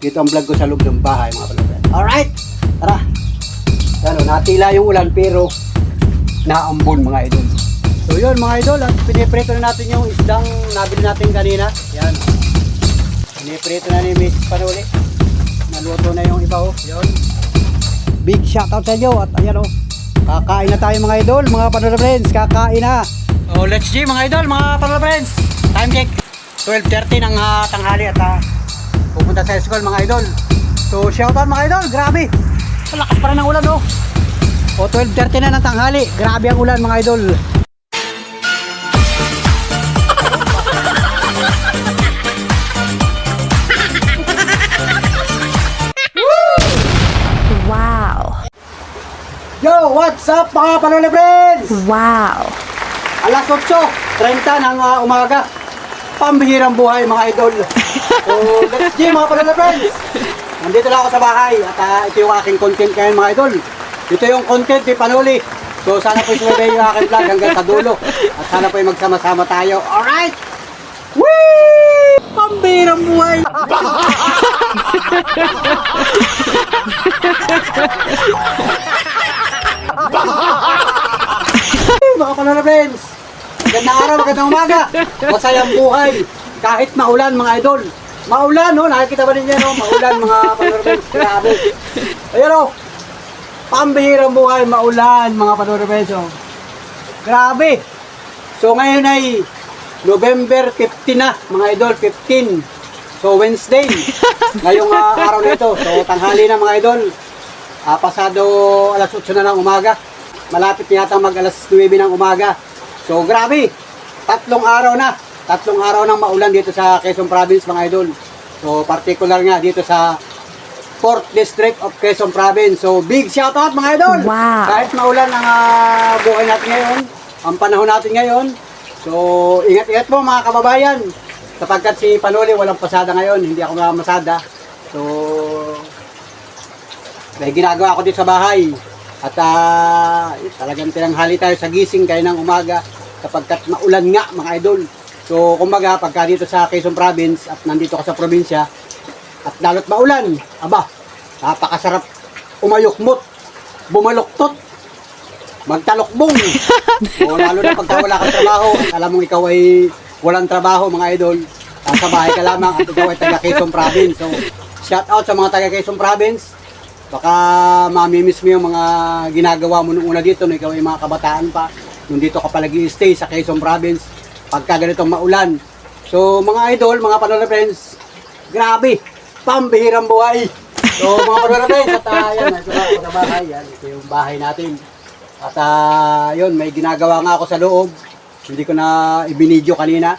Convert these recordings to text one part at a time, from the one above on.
Dito ang vlog ko sa loob ng bahay mga palabras. Alright! Tara! Ano, natila yung ulan pero naambon mga idol. So yun mga idol, at piniprito na natin yung isdang nabili natin kanina. Yan. Piniprito na ni Miss Panuli. Naluto na yung iba oh. Yun. Big shoutout sa inyo at ayan oh. Kakain na tayo mga idol, mga Panola Friends. Kakain na. Oh, let's G mga idol, mga Panola Friends. Time check. 12.30 ng ah, tanghali at ah, pupunta sa school mga idol. So shoutout mga idol, grabe. Malakas pa rin ang ulan oh. O 12.30 na ng tanghali. Grabe ang ulan mga idol. Wow. Yo, what's up mga Panola Friends? Wow. Alas 8.30 ng ah, umaga. Pambihirang buhay mga idol. So, let's go mga pala friends. Nandito lang ako sa bahay at ah, ito yung aking content ngayon mga idol. Ito yung content ni Panuli. So sana po sumabay yung aking vlog hanggang sa dulo. At sana po ay magsama-sama tayo. Alright! Whee! Pambihirang buhay! mga pala friends. Magandang araw, magandang umaga. Masayang buhay. Kahit maulan mga idol. Maulan, no? Nakikita ba ninyo, no? Maulan mga panorabens. Grabe. Ayan, no? Pambihirang buhay, maulan mga panorabens, oh. Grabe. So, ngayon ay November 15 na, mga idol, 15. So, Wednesday. Ngayong ah, araw na ito. So, tanghali na mga idol. Ah, pasado alas 8 na ng umaga. Malapit yata mag alas 9 ng umaga. So grabe, tatlong araw na. Tatlong araw nang maulan dito sa Quezon Province mga idol. So particular nga dito sa 4th District of Quezon Province. So big shout out mga idol. Wow. Kahit maulan ang ah, buhay natin ngayon, ang panahon natin ngayon. So ingat-ingat po mga kababayan. Sapagkat si Panuli walang pasada ngayon, hindi ako mamasada. So may ginagawa ako dito sa bahay. At ah, talagang tinanghali tayo sa gising kayo ng umaga kapagkat maulan nga mga idol. So kumbaga pagka dito sa Quezon Province at nandito ka sa probinsya at lalo't maulan, aba, napakasarap. Umayukmot, bumaluktot, magtalokbong. o lalo na pagka wala kang trabaho, at alam mong ikaw ay walang trabaho mga idol, nasa bahay ka lamang at ikaw ay taga Quezon Province. So shout out sa mga taga Quezon Province, baka mamimiss mo yung mga ginagawa mo nung una dito, nung ikaw ay mga kabataan pa, nung dito ka palagi stay sa Quezon Province, pagka ganitong maulan. So mga idol, mga panola friends, grabe, pambihirang buhay. So mga panola friends, at uh, yan, nasa ako sa bahay, yan, ito yung bahay natin. At ah, yun, may ginagawa nga ako sa loob, hindi ko na ibinidyo kanina.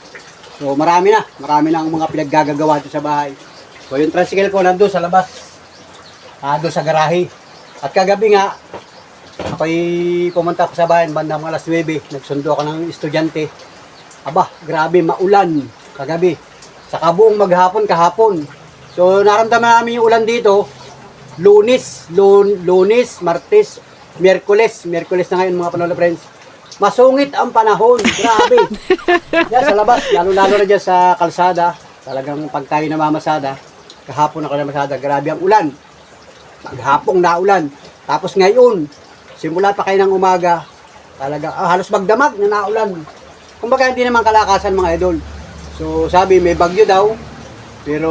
So marami na, marami na ang mga pinaggagagawa dito sa bahay. So yung tricycle ko nandun sa labas, ah, doon sa garahe. At kagabi nga, ako'y pumunta ko sa bayan, bandang alas 9, nagsundo ako ng estudyante. Aba, grabe, maulan kagabi. Sa kabuong maghapon, kahapon. So, naramdaman namin yung ulan dito, lunis, lun, lunis, martes, miyerkules, miyerkules na ngayon mga panola friends. Masungit ang panahon, grabe. Yan sa labas, lalo-lalo na dyan sa kalsada, talagang pag tayo namamasada, kahapon ako namasada, grabe ang ulan maghapong naulan. Tapos ngayon, simula pa kayo ng umaga, talaga ah, halos magdamag na naulan. Kumbaga hindi naman kalakasan mga idol. So sabi may bagyo daw, pero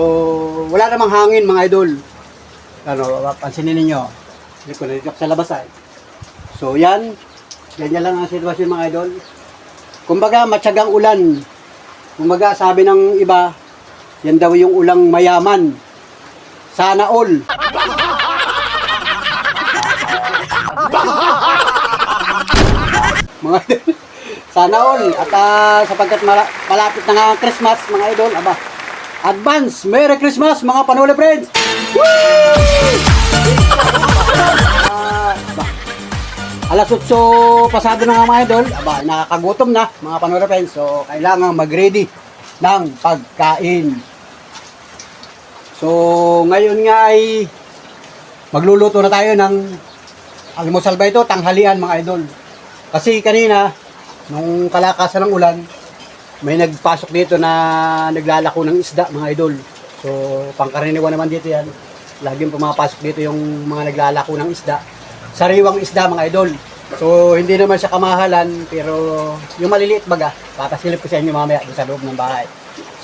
wala namang hangin mga idol. Ano, pansinin ninyo. Hindi ko nandito sa labas ay. So yan, ganyan lang ang sitwasyon mga idol. Kumbaga matyagang ulan. Kumbaga sabi ng iba, yan daw yung ulang mayaman. Sana all. mga idol. Sana all. At ah, sapagkat mala- malapit na nga ang Christmas, mga idol, aba, advance, Merry Christmas, mga panuli friends! Woo! Aba, alas 8 pasado na nga mga idol, aba, nakakagutom na, mga panuli friends, so kailangan mag-ready ng pagkain. So, ngayon nga ay magluluto na tayo ng almusal ba ito? Tanghalian mga idol. Kasi kanina, nung kalakasan ng ulan, may nagpasok dito na naglalako ng isda mga idol. So, pangkaraniwan naman dito yan. Laging pumapasok dito yung mga naglalako ng isda. Sariwang isda mga idol. So, hindi naman siya kamahalan, pero yung maliliit baga, papasilip ko sa inyo mamaya sa loob ng bahay.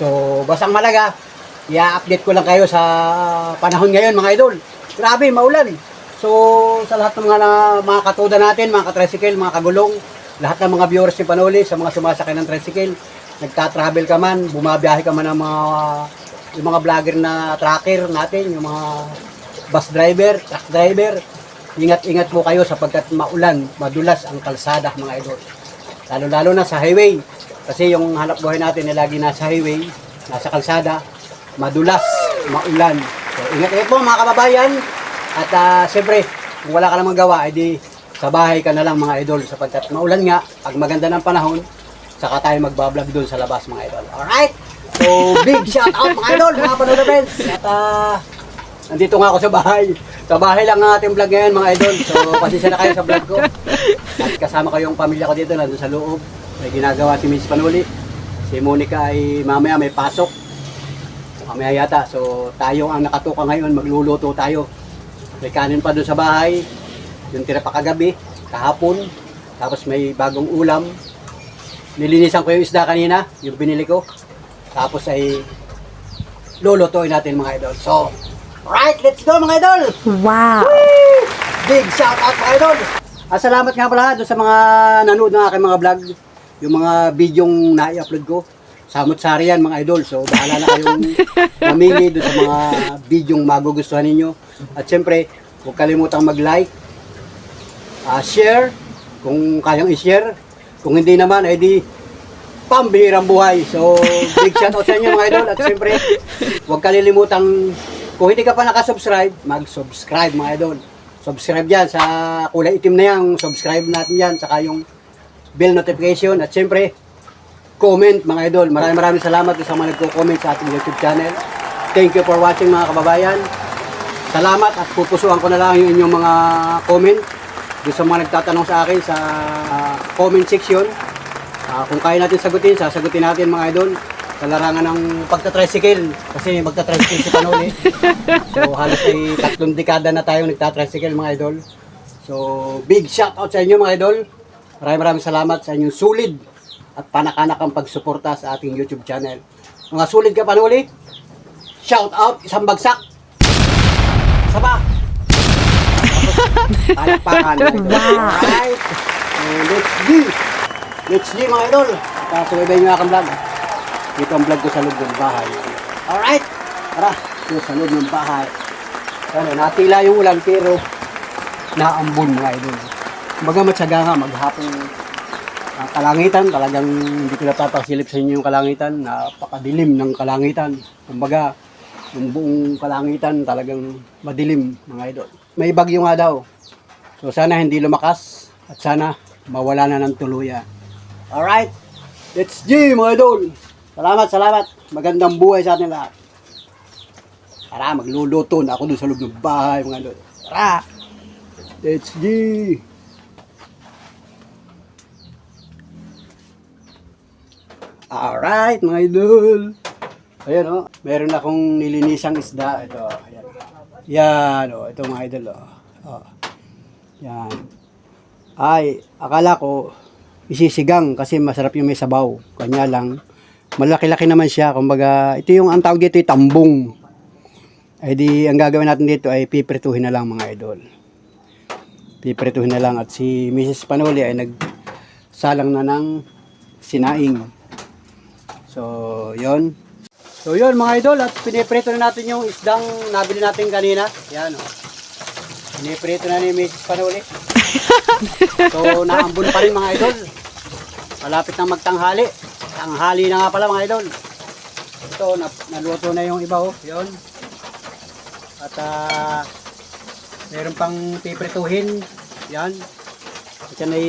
So, basang malaga, i-update ko lang kayo sa panahon ngayon mga idol. Grabe, maulan. So, sa lahat ng mga, mga katuda natin, mga katricycle, mga kagulong, lahat ng mga viewers ni Panoli, sa mga sumasakay ng tricycle, nagta-travel ka man, bumabiyahe ka man ng mga, yung mga vlogger na tracker natin, yung mga bus driver, truck driver, ingat-ingat po kayo sapagkat maulan, madulas ang kalsada mga idol. Lalo-lalo na sa highway. Kasi yung hanap buhay natin na lagi nasa highway, nasa kalsada, madulas, maulan. So, ingat-ingat po mga kababayan. At ah, siyempre, kung wala ka namang gawa, edi sa bahay ka na lang mga idol sapagkat maulan nga, pag maganda ng panahon, saka tayo magbablog doon sa labas mga idol. Alright? So, big shout out mga idol, mga panood friends. At ah, nandito nga ako sa bahay. Sa bahay lang ang ating vlog ngayon mga idol. So, pasensya na kayo sa vlog ko. At kasama ko yung pamilya ko dito, nandun sa loob. May ginagawa si Miss Panuli. Si Monica ay mamaya may pasok. Mamaya yata. So, tayo ang nakatuka ngayon, magluluto tayo. May kanin pa doon sa bahay. Yung tira pa kagabi, kahapon. Tapos may bagong ulam. Nilinisan ko yung isda kanina, yung binili ko. Tapos ay lulutuin natin mga idol. So, right, let's go mga idol! Wow. Big shout out mga idol! Ah, salamat nga pala doon sa mga nanood ng aking mga vlog. Yung mga bidyong na-upload ko. Samot sari yan mga idol. So, bahala na kayong mamili doon sa mga bidyong magugustuhan ninyo. At syempre, huwag kalimutang mag-like, ah, share, kung kayang i-share. Kung hindi naman, ay di pambihirang buhay. So, big shout out sa inyo mga idol. At syempre, huwag kalilimutang, kung hindi ka pa nakasubscribe, mag-subscribe mga idol. Subscribe yan sa kulay itim na yan. Subscribe natin yan. Saka yung bell notification. At syempre, comment mga idol. Maraming maraming salamat sa mga nagko-comment sa ating YouTube channel. Thank you for watching mga kababayan. Salamat at pupusuan ko na lang yung inyong mga comment. Gusto mga nagtatanong sa akin sa comment section. Ah, kung kaya natin sagutin, sasagutin natin mga idol. Sa larangan ng pagta-tricycle. Kasi magta-tricycle si Panoli. So halos ay tatlong dekada na tayong nagta-tricycle mga idol. So big shout out sa inyo mga idol. Maraming maraming salamat sa inyong sulit at panak-anak ang pagsuporta sa ating YouTube channel. Mga sulit ka Panoli. Shout out, isang bagsak. Tapos, palakpakan. Alright. So, let's G. Let's G mga idol. Kasubaybay nyo akong vlog. Dito ang vlog ko sa loob ng bahay. Alright. Tara. Dito sa loob ng bahay. Ano, natila yung ulan pero naambon mga idol. Kumbaga matyaga nga maghapong ah, kalangitan. Talagang hindi ko napapasilip sa inyo yung kalangitan. Napakadilim ng kalangitan. Kumbaga, yung buong kalangitan talagang madilim mga idol. May bagyo nga daw. So sana hindi lumakas at sana mawala na ng tuluyan. Alright, let's G mga idol. Salamat, salamat. Magandang buhay sa atin lahat. Tara, magluluto na ako dun sa loob ng bahay mga idol. Tara, let's G. Alright mga idol. Ayan oh, meron akong nilinisang isda. Ito, ayan. Yan oh, ito mga idol oh. oh. Yan. Ay, akala ko isisigang kasi masarap yung may sabaw. Kanya lang, malaki-laki naman siya. Kumbaga, ito yung ang tawag dito tambong. Ay di, ang gagawin natin dito ay piprituhin na lang mga idol. Piprituhin na lang at si Mrs. Panoli ay nagsalang na ng sinaing. So, yon. So, yon mga idol at piniprito na natin yung isdang nabili natin kanina. Yan o. Piniprito na ni Mrs. Panuli. so, naambun pa rin mga idol. Malapit na magtanghali. Tanghali na nga pala mga idol. Ito, na, naluto na yung iba oh. Yun. At ah, meron pang piprituhin. Yan. At yan ay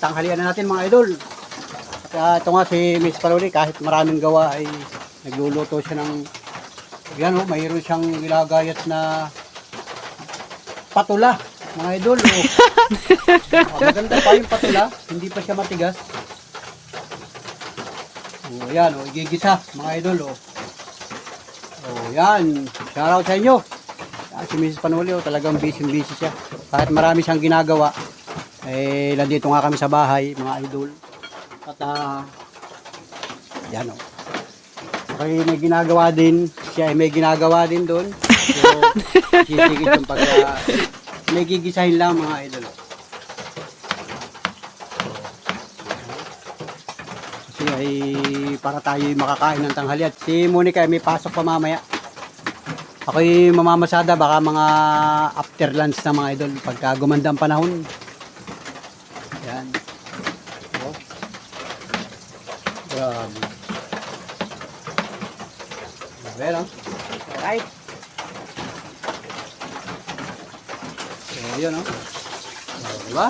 tanghalian na natin mga idol. At ah, ito nga si Miss Paluli, kahit maraming gawa ay nagluluto siya ng yan oh, mayroon siyang gilagayat na patula, mga idol. Oh. Oh, maganda pa yung patula, hindi pa siya matigas. Oh, yan, oh, igigisa, mga idol. Oh. Oh, yan. Shoutout sa inyo. Yan, si Mrs. Panuli, oh, talagang busy-busy siya. Kahit marami siyang ginagawa, eh, nandito nga kami sa bahay, mga idol. At, ah, yan, oh. Okay, may ginagawa din. Siya ay may ginagawa din doon. So, sisigit yung pag, may gigisahin lang, mga idol. Kasi ay para tayo makakain ng tanghali at si Monica ay may pasok pa mamaya. Ako'y mamamasada baka mga after lunch na mga idol pagka gumanda ang panahon. Yan. Oh. Grabe. Grabe, no? Alright. So, yun, no? Oh, diba?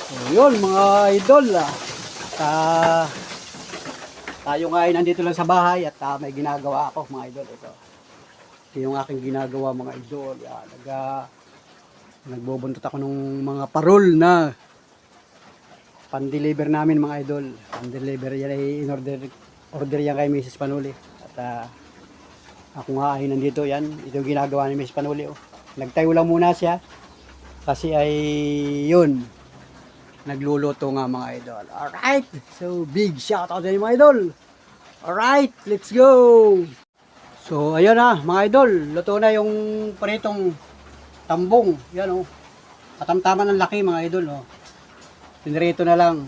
So, yun mga idol ah. Ah, tayo nga ay nandito lang sa bahay at ah, may ginagawa ako mga idol ito. Ito yung aking ginagawa mga idol. Yan, nag, ah, nagbubuntot ako ng mga parol na pan-deliver namin mga idol. Pan-deliver yan ay in-order order yan kay Mrs. Panuli. At ah, ako nga ay nandito yan. Ito yung ginagawa ni Mrs. Panuli. Oh. Nagtayo lang muna siya. Kasi ay yun, nagluluto nga mga idol. Alright, so big shout out inyo mga idol. Alright, let's go! So ayun na mga idol, luto na yung pritong tambong. Yan oh. Katamtaman ng laki mga idol oh. Pinrito na lang.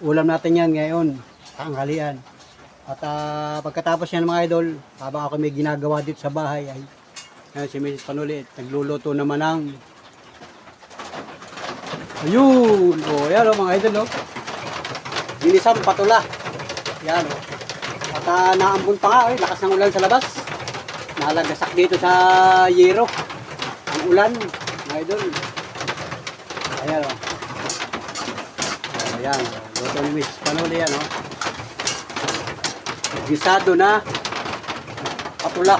Ulam natin yan ngayon, tanghalian. At ah, pagkatapos yan mga idol, habang ako may ginagawa dito sa bahay ay yan, si Mrs. Panulit, nagluluto naman ng Ayun. O, yan o mga idol o. Ginisang patula. Yan o. At uh, naambun pa nga eh. Lakas ng ulan sa labas. Nalagasak dito sa yero. Ang ulan. Mga idol. Ayan o. Ayan. Luto ni Miss Panuli yan o. Gisado na patula.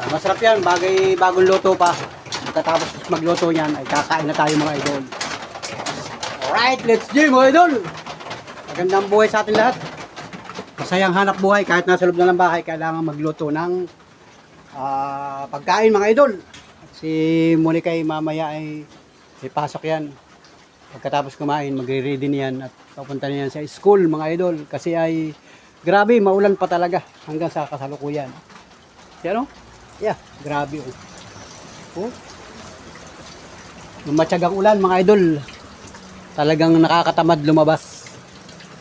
Yan, masarap yan. Bagay bagong luto pa. Pagkatapos magluto niyan ay kakain na tayo mga idol. Alright, let's go mga idol. Magandang buhay sa atin lahat. Masayang hanap buhay kahit nasa loob na ng bahay, kailangan magluto ng ah, pagkain mga idol. Si Monica ay mamaya ay may pasok yan. Pagkatapos kumain, magre-ready niyan at papunta niyan sa school mga idol. Kasi ay grabe, maulan pa talaga hanggang sa kasalukuyan. Yan o? Yeah, grabe o. Oh. Yung matyagang ulan mga idol, talagang nakakatamad lumabas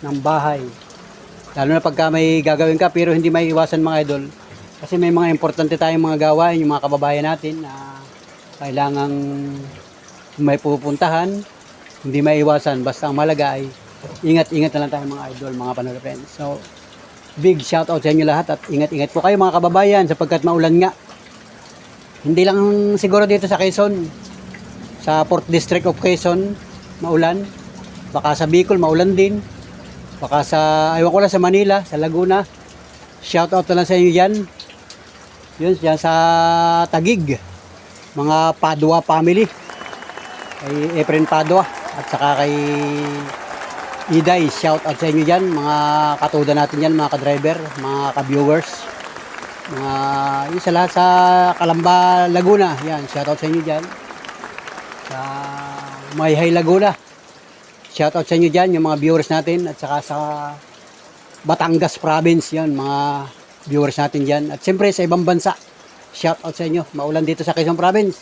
ng bahay. Lalo na pagka may gagawin ka pero hindi may iwasan mga idol. Kasi may mga importante tayong mga gawain, yung mga kababayan natin na kailangang may pupuntahan, hindi may iwasan. Basta ang malaga ay ingat-ingat na lang tayo mga idol, mga panood friends. So, big shout out sa inyo lahat at ingat-ingat po kayo mga kababayan sapagkat maulan nga. Hindi lang siguro dito sa Quezon, sa 4th District of Quezon, maulan. Baka sa Bicol, maulan din. Baka sa, ayaw ko lang sa Manila, sa Laguna. Shout out na lang sa inyo dyan. Yun, dyan sa Tagig. Mga Padua family. Kay Efren Padua. At saka kay Iday, shout out sa inyo dyan. Mga katuda natin dyan, mga ka-driver, mga ka-viewers. Mga, yun sa lahat sa Kalamba, Laguna. Yan, shout out sa inyo dyan sa Mayhay Laguna. Shout out sa inyo dyan, yung mga viewers natin at saka sa Batangas Province, yan, mga viewers natin dyan. At siyempre sa ibang bansa, shout out sa inyo. Maulan dito sa Quezon Province.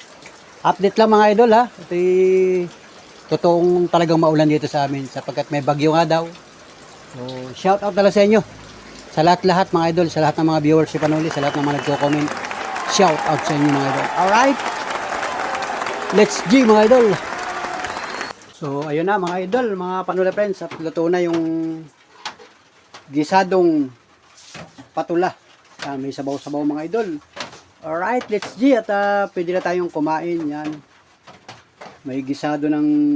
Update lang mga idol ha. Ito totoong talagang maulan dito sa amin sapagkat may bagyo nga daw. So, shout out talaga sa inyo. Sa lahat-lahat mga idol, sa lahat ng mga viewers si Panuli, sa lahat ng mga nagko-comment. Shout out sa inyo mga idol. Alright? Let's G mga idol. So, ayun na mga idol, mga panula friends, at luto na yung gisadong patula. Ah, may sabaw-sabaw mga idol. Alright, let's G at ah, pwede na tayong kumain yan. May gisado ng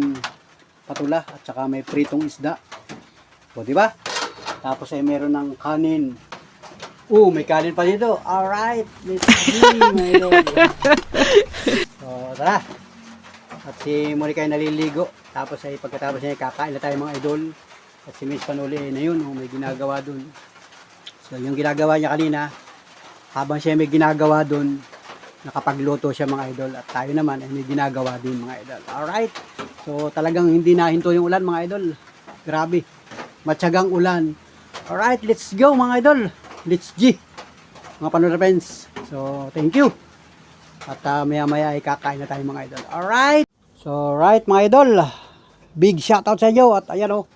patula at saka may pritong isda. O, di ba? Tapos ay meron ng kanin. Oh, may kanin pa dito. Alright, let's G mga idol. So, tara. At si Monica ay naliligo. Tapos ay pagkatapos niya kakain na tayo mga idol. At si Miss Panuli na yun, oh, may ginagawa dun. So yung ginagawa niya kanina, habang siya may ginagawa dun, nakapagluto siya mga idol. At tayo naman ay may ginagawa din mga idol. Alright. So talagang hindi nahinto yung ulan mga idol. Grabe. Matyagang ulan. Alright, let's go mga idol. Let's G. Mga panood friends. So, thank you. At uh, maya maya ay kakain na tayo mga idol. Alright. So, right mga idol. Big shout out sa inyo. At ayan o.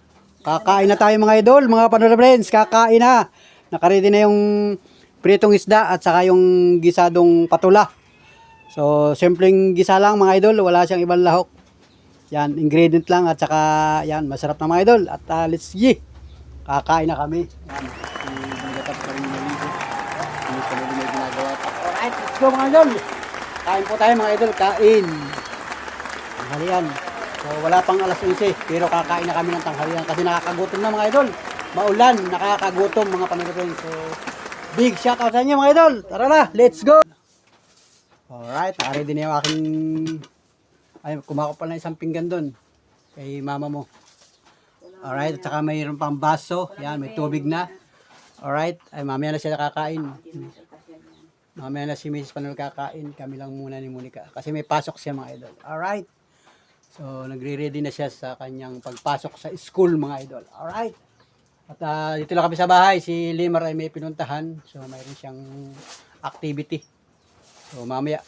Kakain na tayo mga idol. Mga panood friends. Kakain na. Nakaready na yung pritong isda at saka yung gisadong patula. So, simpleng gisa lang mga idol. Wala siyang ibang lahok. Yan, ingredient lang at saka yan, masarap na mga idol. At uh, let's see. Kakain na kami. Yan, Bigatap pa rin naligo. Hindi pa rin ginagawa. Alright, let's go mga idol. Kain po tayo mga idol, kain. Tanghalian. So wala pang alas 11, pero kakain na kami ng tanghalian kasi nakakagutom na mga idol. Maulan, nakakagutom mga panonood. So big shout out sa inyo mga idol. Tara na, let's go. Alright, nakaready na yung aking ay, kumako pa ng isang pinggan doon kay mama mo. Alright, at saka mayroon pang baso. Yan, may tubig na. Alright, ay mamaya na sila kakain. Mamaya na si Mrs. Panol kakain. Kami lang muna ni Monica. Kasi may pasok siya mga idol. Alright. So, nagre-ready na siya sa kanyang pagpasok sa school mga idol. Alright. At ah, dito lang kami sa bahay. Si Limar ay may pinuntahan. So, mayroon siyang activity. So, mamaya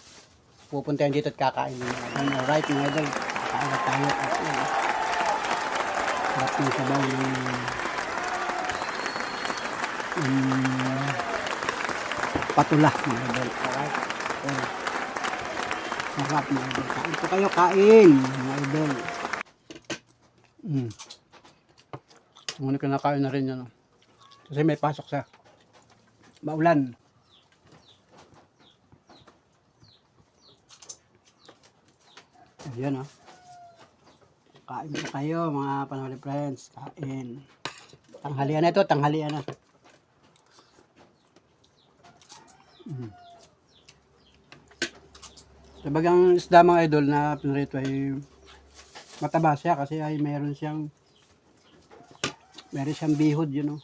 pupunta yan dito at kakain ng mga idol. Alright mga idol. Kakain na tayo. Sarap ng sabaw ng um, patula mga idol. Alright. So, sarap mga idol. Kain po kayo, kain mga idol. Mm. Ngunit ka nakain na rin yan. oh. Kasi may pasok sa maulan. Ayan ah. Kain po kayo mga panahuli friends. Kain. Tanghalian na ito, tanghalian na. Mm. Sabagang isda mga idol na pinrito ay mataba siya kasi ay mayroon siyang meron siyang bihod yun know.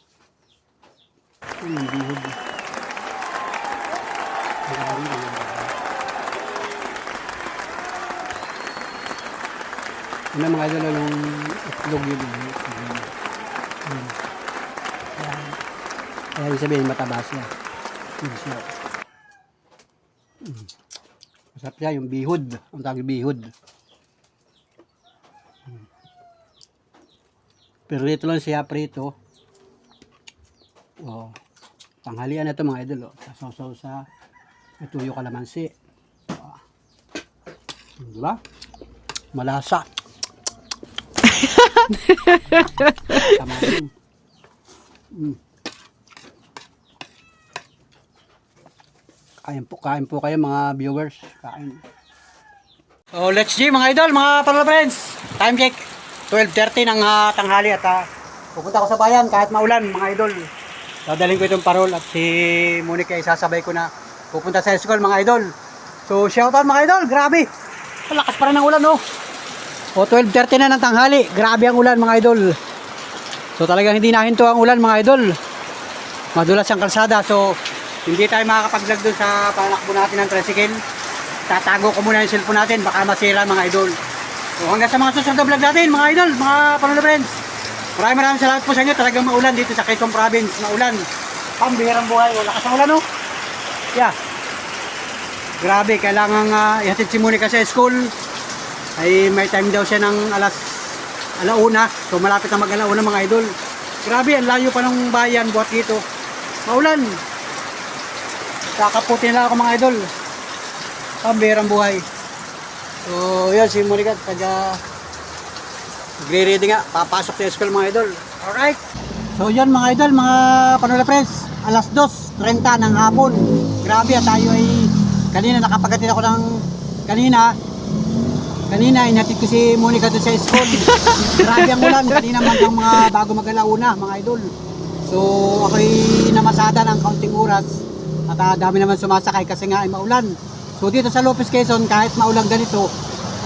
Ano yung bihod? Meron din. Ano mga idol yung itlog yun. Ayan. Kaya, ibig sabihin mataba siya. Yun siya. Mm. Masarap siya yung bihod. Ang tawag bihod. Pero dito lang siya prito. Oh. Tanghalian na ito mga idol. Oh. Sasaw sa may tuyo kalamansi. Oh. Diba? Malasa. Tama rin. Mm. Kain po, kain po kayo mga viewers. Kain. So let's see mga idol, mga pala friends. Time check. 12.30 ng ah, tanghali at ah, pupunta ako sa bayan kahit maulan mga idol. Dadaling ko itong parol at si Monica isasabay ko na pupunta sa school mga idol. So shout out mga idol, grabe. Lakas pa rin ng ulan oh. O 12.30 na ng tanghali. Grabe ang ulan mga idol. So talagang hindi nahinto ang ulan mga idol. Madulas ang kalsada. So hindi tayo makakapag-vlog dun sa panakbo natin ng tricycle. Tatago ko muna yung cellphone natin. Baka masira mga idol. So hanggang sa mga susunod na vlog natin mga idol, mga panonood friends. Maraming maraming salamat po sa inyo. Talagang maulan dito sa Quezon Province. Maulan. Pambihirang buhay. Wala ka sa ulan no? Yeah. Grabe, kailangan uh, ihatid si Monica sa school ay may time daw siya ng alas alauna. So malapit na mag-alauna mga idol. Grabe, ang layo pa ng bayan buhat dito. Maulan. Kakaputi nila ako mga idol. Pambirang buhay. So, yun si Monica taga nagre-ready nga. Papasok sa school mga idol. Alright. So, yun mga idol, mga panula friends. Alas 2.30 ng hapon. Grabe, at tayo ay kanina nakapagatid ako ng kanina Kanina, inatid ko si Monica doon sa school. Grabe ang ulan. Kanina man ang mga bago mag-alauna, mga idol. So, ako'y namasada ng kaunting oras. At ah, dami naman sumasakay kasi nga ay maulan. So, dito sa Lopez Quezon, kahit maulan ganito,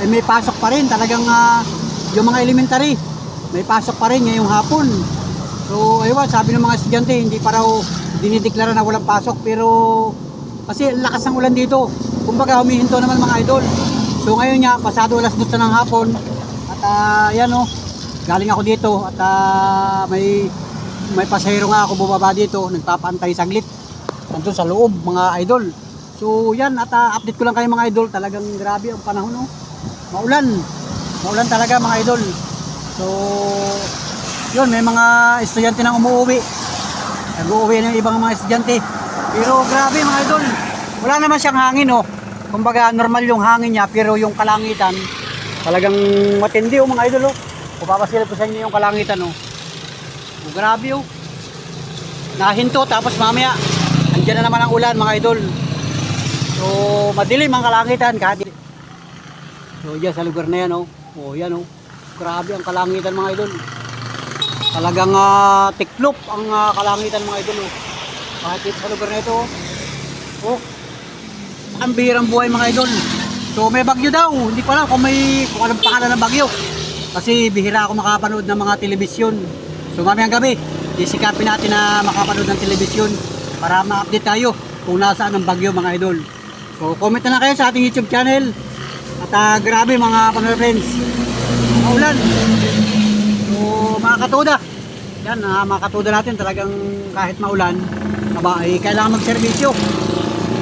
ay may pasok pa rin. Talagang ah, yung mga elementary, may pasok pa rin ngayong hapon. So, ayun, sabi ng mga estudyante, hindi pa raw dinideklara na walang pasok. Pero, kasi lakas ng ulan dito. Kumbaga, humihinto naman mga idol. So, ngayon nga, pasado alas 12 ng hapon. At, ah, yan o, galing ako dito. At, ah, may, may pasahero nga ako bumaba dito. Nagpapaantay saglit. Nandun sa loob, mga idol. So, yan, at ah, update ko lang kayo mga idol. Talagang grabe ang panahon, no? Maulan. Maulan talaga, mga idol. So, yun, may mga estudyante nang umuwi. Nag-uuwi ng ibang mga estudyante. Pero grabe mga idol, wala naman siyang hangin oh. Kumbaga normal yung hangin niya pero yung kalangitan talagang matindi oh mga idol oh. Kung papasilip ko sa inyo yung kalangitan oh. oh grabe oh. Nahinto tapos mamaya andyan na naman ang ulan mga idol. So madilim ang kalangitan kahit So dyan sa lugar na yan oh. Oh yan oh. Grabe ang kalangitan mga idol. Talagang ah, tiklop ang ah, kalangitan mga idol. Oh. Kahit sa lugar na ito. Oh. oh. Ang bihirang buhay mga idol. So may bagyo daw. Hindi ko alam kung may kung anong pangalan ng bagyo. Kasi bihira ako makapanood ng mga telebisyon. So mamayang gabi, isikapin natin na makapanood ng telebisyon para ma-update tayo kung nasaan ang bagyo mga idol. So comment na lang kayo sa ating YouTube channel. At ah, grabe mga friends. Maulan. So mga katuda. Yan, ah, mga katuda natin talagang kahit maulan, aba, ay kailangan magserbisyo.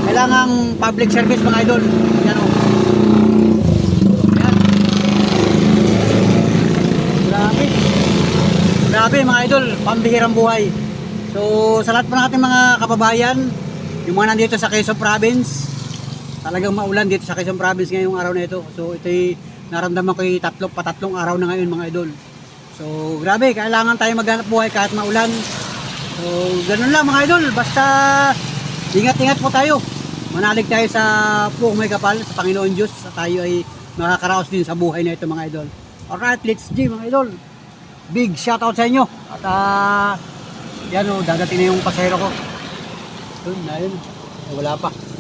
Kailangan public service mga idol. Yan o. Yan. Grabe. Grabe mga idol, pambihirang buhay. So sa lahat po ng ating mga kababayan, yung mga nandito sa Quezon Province, talagang maulan dito sa Quezon Province ngayong araw na ito. So ito'y naramdaman ko yung tatlo, patatlong araw na ngayon mga idol. So grabe, kailangan tayo maghanap buhay kahit maulan. So ganun lang mga idol, basta ingat-ingat po tayo. Manalig tayo sa puong may kapal, sa Panginoon Diyos, sa tayo ay makakaraos din sa buhay na ito mga idol. Alright, let's G mga idol. Big shoutout sa inyo. At ah, yan o, dadating na yung pasahero ko. Yun, na yun. Eh, wala pa.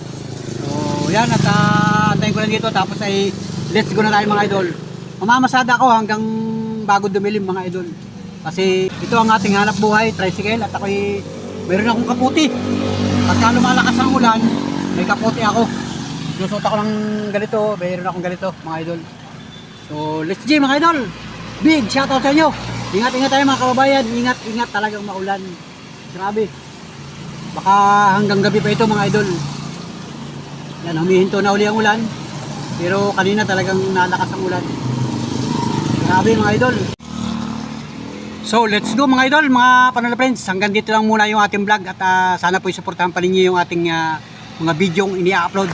So, yan at uh, ko lang dito tapos ay let's go na tayo mga idol. Mamamasada ako hanggang bago dumilim mga idol. Kasi ito ang ating hanap buhay, tricycle at ako'y meron akong kaputi. Pagka lumalakas ang ulan, may kaputi ako. Lusot ako ng ganito, meron akong ganito mga idol. So let's go mga idol. Big shoutout sa inyo. Ingat-ingat tayo mga kababayan. Ingat-ingat talagang maulan. Grabe. Baka hanggang gabi pa ito mga idol. Yan, humihinto na uli ang ulan. Pero kanina talagang nalakas ang ulan. Grabe mga idol. So let's go mga idol, mga panalo friends. Hanggang dito lang muna yung ating vlog at ah, sana po supportahan pa ninyo yung ating ah, mga video ini-upload.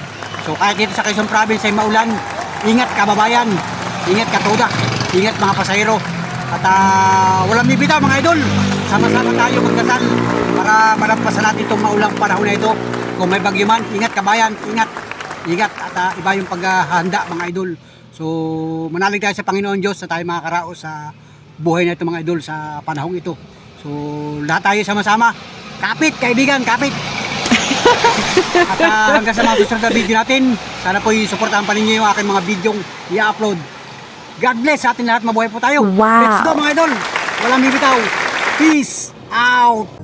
So kahit dito sa Quezon Province ay maulan, ingat kababayan, ingat katoda, ingat mga pasahero. At ah, walang bibitaw mga idol. Sama-sama tayo magdasal para malampasan natin itong maulang panahon na ito. Kung may bagyo man, ingat kabayan, ingat. Ingat at ah, iba yung paghahanda mga idol. So manalig tayo sa Panginoon Diyos na tayo makakaraos sa buhay na ito mga idol sa panahong ito. So lahat tayo sama-sama. Kapit kaibigan, kapit. At ah, hanggang sa mga susunod na video natin, sana po i-supportahan pa ninyo yung aking mga video i-upload. God bless sa ating lahat, mabuhay po tayo. Wow. Let's go mga idol. Walang bibitaw. Peace out.